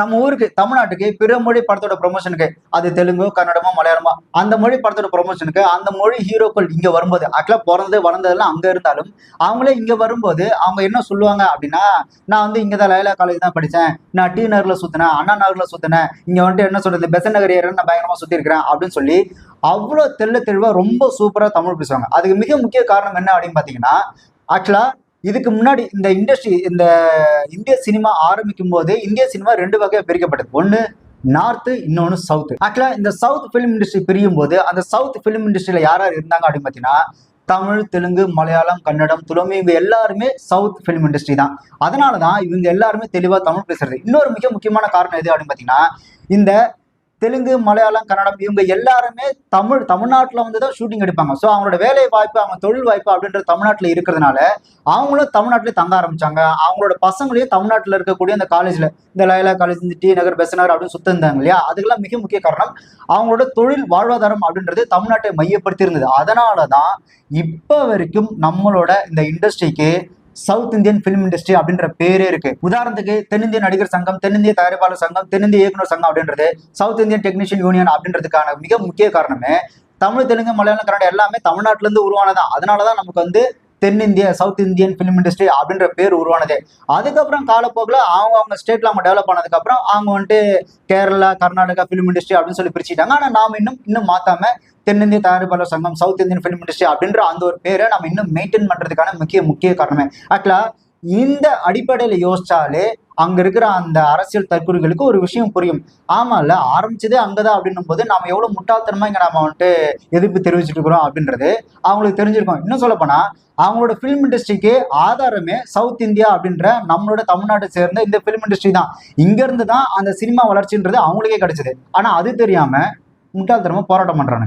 நம்ம ஊருக்கு தமிழ்நாட்டுக்கு பிற மொழி படத்தோட ப்ரொமோஷனுக்கு அது தெலுங்கு கன்னடமோ மலையாளமோ அந்த மொழி படத்தோட ப்ரொமோஷனுக்கு அந்த மொழி ஹீரோக்கள் இங்க வரும்போது ஆக்சுவலா பிறந்தது வளர்ந்ததெல்லாம் அங்க இருந்தாலும் அவங்களே இங்க வரும்போது அவங்க என்ன சொல்லுவாங்க அப்படின்னா நான் வந்து இங்க தான் லைலா காலேஜ் தான் படித்தேன் நான் டி நகர்ல சுத்தினேன் அண்ணா நகர்ல சுத்தினேன். இங்க வந்துட்டு என்ன சொல்றது? பெசன் நகர் ஏரியா நான் பயங்கரமா சுத்தி இருக்கிறேன். அப்படின்னு சொல்லி அவ்வளோ தெல்ல தெளிவாக ரொம்ப சூப்பராக தமிழ் பேசுவாங்க. அதுக்கு மிக முக்கிய காரணம் என்ன அப்படின்னு பார்த்தீங்கன்னா ஆக்சுவலா இதுக்கு முன்னாடி இந்த இண்டஸ்ட்ரி இந்த இந்திய சினிமா ஆரம்பிக்கும் போது இந்திய சினிமா ரெண்டு வகையாக பிரிக்கப்பட்டது. ஒன்று நார்த்து இன்னொன்று சவுத் ஆக்சுவலா இந்த சவுத் ஃபிலிம் இண்டஸ்ட்ரி பிரியும் போது அந்த சவுத் ஃபிலிம் இண்டஸ்ட்ரியில் யார் யார் இருந்தாங்க அப்படின்னு பார்த்தீங்கன்னா தமிழ் தெலுங்கு மலையாளம் கன்னடம் துளமி இவங்க எல்லாருமே சவுத் ஃபிலிம் இண்டஸ்ட்ரி தான். அதனால தான் இவங்க எல்லாருமே தெளிவாக தமிழ் பேசுறது. இன்னொரு மிக முக்கியமான காரணம் எது அப்படின்னு பார்த்தீங்கன்னா இந்த தெலுங்கு மலையாளம் கன்னடம் இவங்க எல்லாருமே தமிழ் தமிழ்நாட்டில் வந்து தான் ஷூட்டிங் எடுப்பாங்க. ஸோ அவங்களோட வேலை வாய்ப்பு அவங்க தொழில் வாய்ப்பு அப்படின்றது தமிழ்நாட்டில் இருக்கிறதுனால அவங்களும் தமிழ்நாட்டிலே தங்க ஆரம்பிச்சாங்க. அவங்களோட பசங்களையும் தமிழ்நாட்டில் இருக்கக்கூடிய அந்த காலேஜில் இந்த லைலா காலேஜ் இந்த டி நகர் பெசநகர் அப்படின்னு சுத்த இருந்தாங்க இல்லையா? அதுக்கெல்லாம் மிக முக்கிய காரணம் அவங்களோட தொழில் வாழ்வாதாரம் அப்படின்றது தமிழ்நாட்டை மையப்படுத்தி இருந்தது. அதனால தான் இப்போ வரைக்கும் நம்மளோட இந்த இண்டஸ்ட்ரிக்கு சவுத் இந்தியன் ஃபிலிம் இண்டஸ்ட்ரி அப்படின்ற பேரே இருக்கு. உதாரணத்துக்கு தென்னிந்திய நடிகர் சங்கம் தென்னிந்திய தயாரிப்பாளர் சங்கம் தென்னிந்திய இயக்குனர் சங்கம் அப்படின்றது சவுத் இந்தியன் டெக்னீஷியன் யூனியன் அப்படின்றதுக்கான மிக முக்கிய காரணமே தமிழ் தெலுங்கு மலையாளம் கன்னடம் எல்லாமே தமிழ்நாட்டிலேருந்து இருந்து உருவானதான் அதனாலதான் நமக்கு வந்து தென்னிந்திய சவுத் இந்தியன் ஃபிலிம் இண்டஸ்ட்ரி அப்படின்ற பேர் உருவானதே. அதுக்கப்புறம் காலப்போக்கில் அவங்க அவங்க ஸ்டேட்ல அவங்க டெவலப் ஆனதுக்கப்புறம் அவங்க வந்துட்டு கேரளா கர்நாடகா ஃபிலிம் இண்டஸ்ட்ரி அப்படின்னு சொல்லி பிரிச்சுட்டாங்க ஆனால் நாம இன்னும் இன்னும் மாத்தாம தென்னிந்திய தயாரிப்பாளர் சங்கம் சவுத் இந்தியன் ஃபிலிம் இண்டஸ்ட்ரி அப்படின்ற அந்த ஒரு பேரை நம்ம இன்னும் மெயின்டைன் பண்றதுக்கான முக்கிய முக்கிய காரணமே. ஆக்சுவலா இந்த அடிப்படையில யோசிச்சாலே அங்க இருக்கிற அந்த அரசியல் தற்கொலைகளுக்கு ஒரு விஷயம் புரியும். ஆமா இல்ல ஆரம்பிச்சதே அங்கதான் அப்படின்னும் போது நாம எவ்வளவு முட்டாள்தனமா இங்க நம்ம வந்துட்டு எதிர்ப்பு தெரிவிச்சுட்டு இருக்கிறோம் அப்படின்றது அவங்களுக்கு தெரிஞ்சிருக்கும். இன்னும் சொல்ல போனா அவங்களோட ஃபிலிம் இண்டஸ்ட்ரிக்கு ஆதாரமே சவுத் இந்தியா அப்படின்ற நம்மளோட தமிழ்நாட்டை சேர்ந்த இந்த ஃபிலிம் இண்டஸ்ட்ரி தான். இங்க இருந்து தான் அந்த சினிமா வளர்ச்சின்றது அவங்களுக்கே கிடைச்சது. ஆனா அது தெரியாம முட்டாள்தனமா போராட்டம் பண்றாங்க